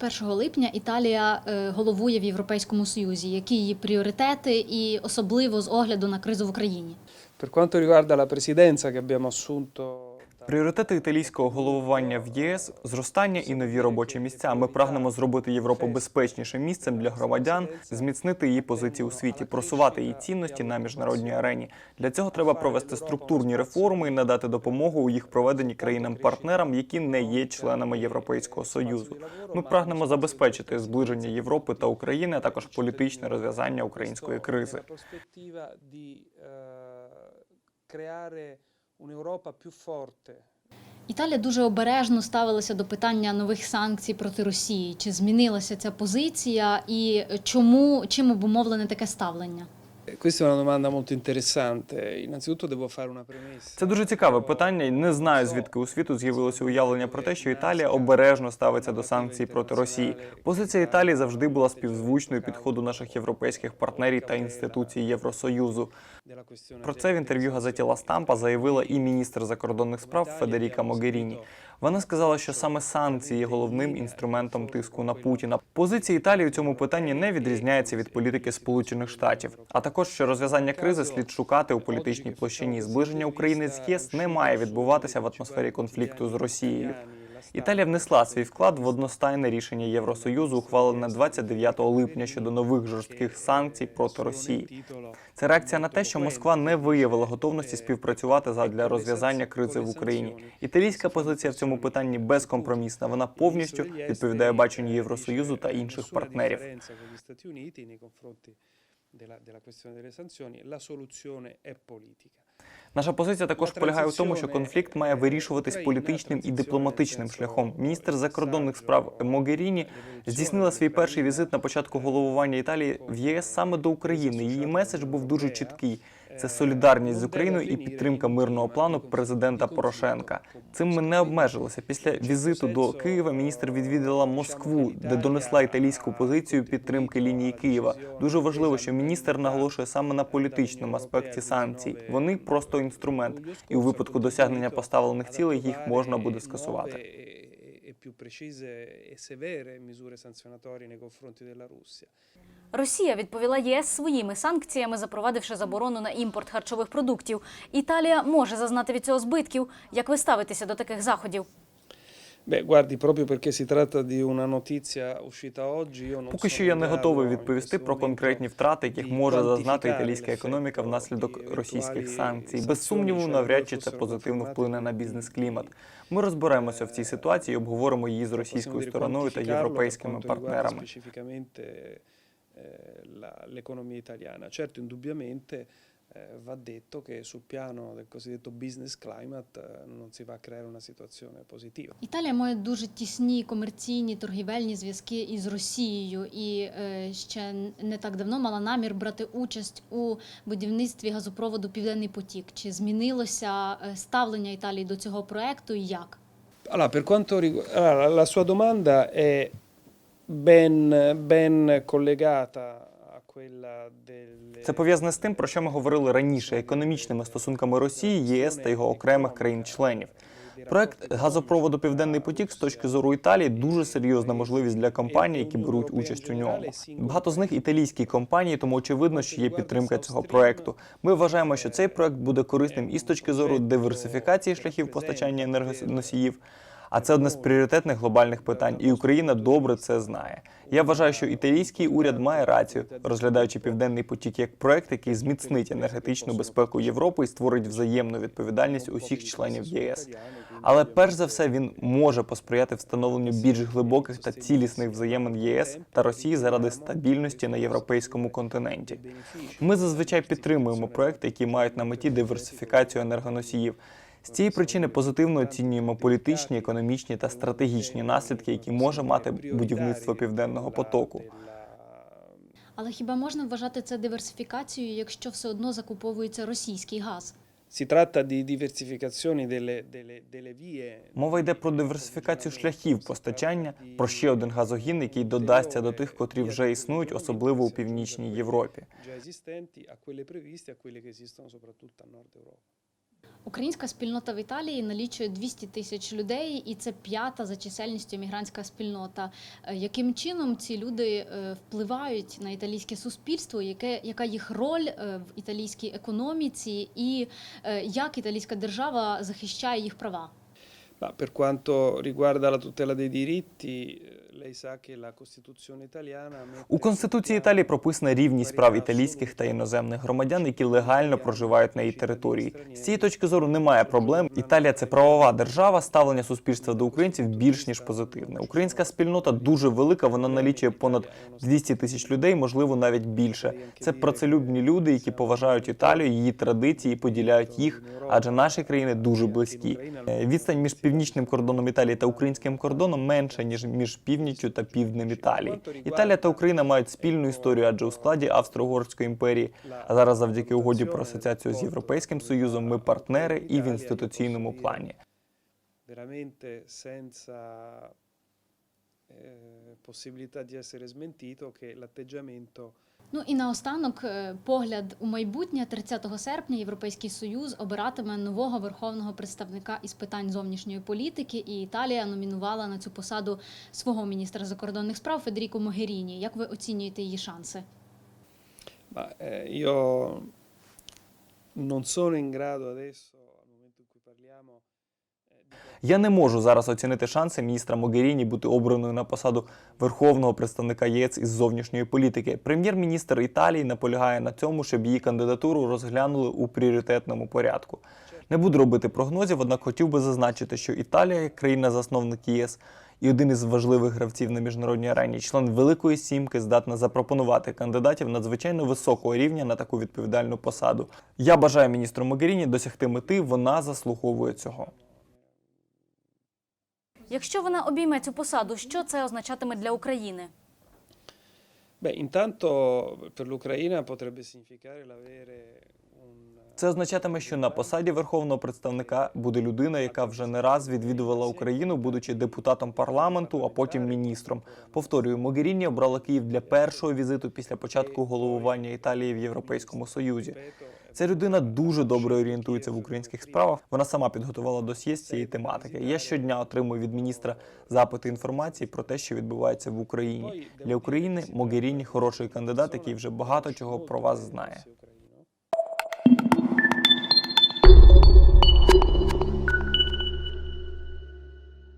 1 липня Італія е, головує в Європейському Союзі. Які її пріоритети і особливо з огляду на кризу в Україні? Per quanto riguarda la presidenza che abbiamo assunto Пріоритети італійського головування в ЄС зростання і нові робочі місця. Ми прагнемо зробити Європу безпечнішим місцем для громадян, зміцнити її позиції у світі, просувати її цінності на міжнародній арені. Для цього треба провести структурні реформи і надати допомогу у їх проведенні країнам-партнерам, які не є членами Європейського союзу. Ми прагнемо забезпечити зближення Європи та України, а також політичне розв'язання української кризи. Un'Europa più forte Італія дуже обережно ставилася до питання нових санкцій проти Росії. Чи змінилася ця позиція, і чому чим обумовлене таке ставлення? Questa è una domanda molto interessante. Innanzitutto devo fare una premessa. Це дуже цікаве питання. і Не знаю, звідки у світу з'явилося уявлення про те, що Італія обережно ставиться до санкцій проти Росії. Позиція Італії завжди була співзвучною підходу наших європейських партнерів та інституцій Євросоюзу. Про це в інтерв'ю газеті Ла Стампа заявила і міністр закордонних справ Федеріка Могеріні. Вона сказала, що саме санкції є головним інструментом тиску на Путіна. Позиція Італії у цьому питанні не відрізняється від політики Сполучених Штатів. А також що розв'язання кризи слід шукати у політичній площині. Зближення України з ЄС не має відбуватися в атмосфері конфлікту з Росією. Італія внесла свій вклад в одностайне рішення Євросоюзу, ухвалене 29 липня щодо нових жорстких санкцій проти Росії. Це реакція на те, що Москва не виявила готовності співпрацювати задля розв'язання кризи в Україні. Італійська позиція в цьому питанні безкомпромісна. Вона повністю відповідає баченню Євросоюзу та інших партнерів. Della, della questione delle sanzioni, la soluzione è politica. Наша позиція також полягає в тому, що конфлікт має вирішуватись політичним і дипломатичним шляхом. Міністр закордонних справ Могеріні здійснила свій перший візит на початку головування Італії в ЄС саме до України. Її меседж був дуже чіткий. Це солідарність з Україною і підтримка мирного плану президента Порошенка. Цим ми не обмежилися. Після візиту до Києва міністр відвідала Москву, де донесла італійську позицію підтримки лінії Києва. Дуже важливо, що міністр наголошує саме на політичному аспекті санкцій. Вони просто інструмент, і у випадку досягнення поставлених цілей їх можна буде скасувати. Più precise e severe misure sanzionatorie nei confronti della Russia. Росія відповіла ЄС своїми санкціями, запровадивши заборону на імпорт харчових продуктів. Італія може зазнати від цього збитків. Як ви ставитеся до таких заходів? Поки що я не готовий відповісти про конкретні втрати, яких може зазнати італійська економіка внаслідок російських санкцій. Без сумніву, навряд чи це позитивно вплине на бізнес-клімат. Ми розберемося в цій ситуації, і обговоримо її з російською стороною та європейськими партнерами. la- l'economia italiana. Certo, indubbiamente va detto che sul piano del cosiddetto business climate eh, non si va a creare una situazione positiva. Італія має дуже тісні комерційні торгівельні зв'язки із Росією, і е, ще не так давно мала намір брати участь у будівництві газопроводу Південний потік. Чи змінилося е, ставлення Італії до цього проекту і як? Allora, per quanto riguarda allora, la sua domanda è ben, ben collegata Це пов'язане з тим, про що ми говорили раніше: економічними стосунками Росії, ЄС та його окремих країн-членів. Проект газопроводу Південний потік з точки зору Італії дуже серйозна можливість для компаній, які беруть участь у ньому. Багато з них італійські компанії, тому очевидно, що є підтримка цього проекту. Ми вважаємо, що цей проект буде корисним і з точки зору диверсифікації шляхів постачання енергоносіїв. А це одне з пріоритетних глобальних питань, і Україна добре це знає. Я вважаю, що італійський уряд має рацію, розглядаючи південний потік як проект, який зміцнить енергетичну безпеку Європи і створить взаємну відповідальність усіх членів єС. Але перш за все він може посприяти встановленню більш глибоких та цілісних взаємин ЄС та Росії заради стабільності на європейському континенті. Ми зазвичай підтримуємо проекти, які мають на меті диверсифікацію енергоносіїв. З цієї причини позитивно оцінюємо політичні, економічні та стратегічні наслідки, які може мати будівництво південного потоку. Але хіба можна вважати це диверсифікацією, якщо все одно закуповується російський газ? Si tratta di diversificazioni delle, delle, delle vie Мова йде про диверсифікацію шляхів постачання, про ще один газогін, який додасться до тих, котрі вже існують, особливо у північній Європі. già esistenti a quelle previste a quelle che esistono soprattutto a nord Europa. Українська спільнота в Італії налічує 200 тисяч людей, і це п'ята за чисельністю мігрантська спільнота. Е, Яким чином ці люди е, впливають на італійське суспільство? Яке яка їх роль е, в італійській економіці, і як італійська держава захищає їх права? Per quanto riguarda la tutela dei diritti, У Конституції Італії прописана рівність прав італійських та іноземних громадян, які легально проживають на її території. З цієї точки зору немає проблем. Італія це правова держава. Ставлення суспільства до українців більш ніж позитивне. Українська спільнота дуже велика. Вона налічує понад 200 тисяч людей, можливо, навіть більше. Це працелюбні люди, які поважають Італію, її традиції, і поділяють їх, адже наші країни дуже близькі. Відстань між північним кордоном Італії та українським кордоном менша ніж між північчю та півднем Італії. Італія та Україна мають спільну історію, адже у складі Австро-Угорської імперії. А зараз, завдяки угоді про асоціацію з Європейським Союзом, ми партнери і в інституційному плані. Possibilità di essere smentito che l'atteggiamento Ну і наостанок е, погляд у майбутнє 30 серпня Європейський Союз обиратиме нового верховного представника із питань зовнішньої політики, і Італія номінувала на цю посаду свого міністра закордонних справ Федеріко Могеріні. Як ви оцінюєте її шанси? Ma eh, io non sono in grado adesso, al momento in cui parliamo, Я не можу зараз оцінити шанси міністра Могеріні бути обраною на посаду верховного представника ЄС із зовнішньої політики. Прем'єр-міністр Італії наполягає на цьому, щоб її кандидатуру розглянули у пріоритетному порядку. Не буду робити прогнозів, однак хотів би зазначити, що Італія, як країна-засновник ЄС і один із важливих гравців на міжнародній арені, член Великої Сімки, здатна запропонувати кандидатів надзвичайно високого рівня на таку відповідальну посаду. Я бажаю міністру Могеріні досягти мети. Вона заслуговує цього. Якщо вона обійме цю посаду, що це означатиме для України? Un Це означатиме, що на посаді верховного представника буде людина, яка вже не раз відвідувала Україну, будучи депутатом парламенту, а потім міністром. Повторюю, Могеріні обрала Київ для першого візиту після початку головування Італії в Європейському Союзі. Ця людина дуже добре орієнтується в українських справах. Вона сама підготувала досьє з цієї тематики. Я щодня отримую від міністра запити інформації про те, що відбувається в Україні. Для України Могеріні хороший кандидат, який вже багато чого про вас знає.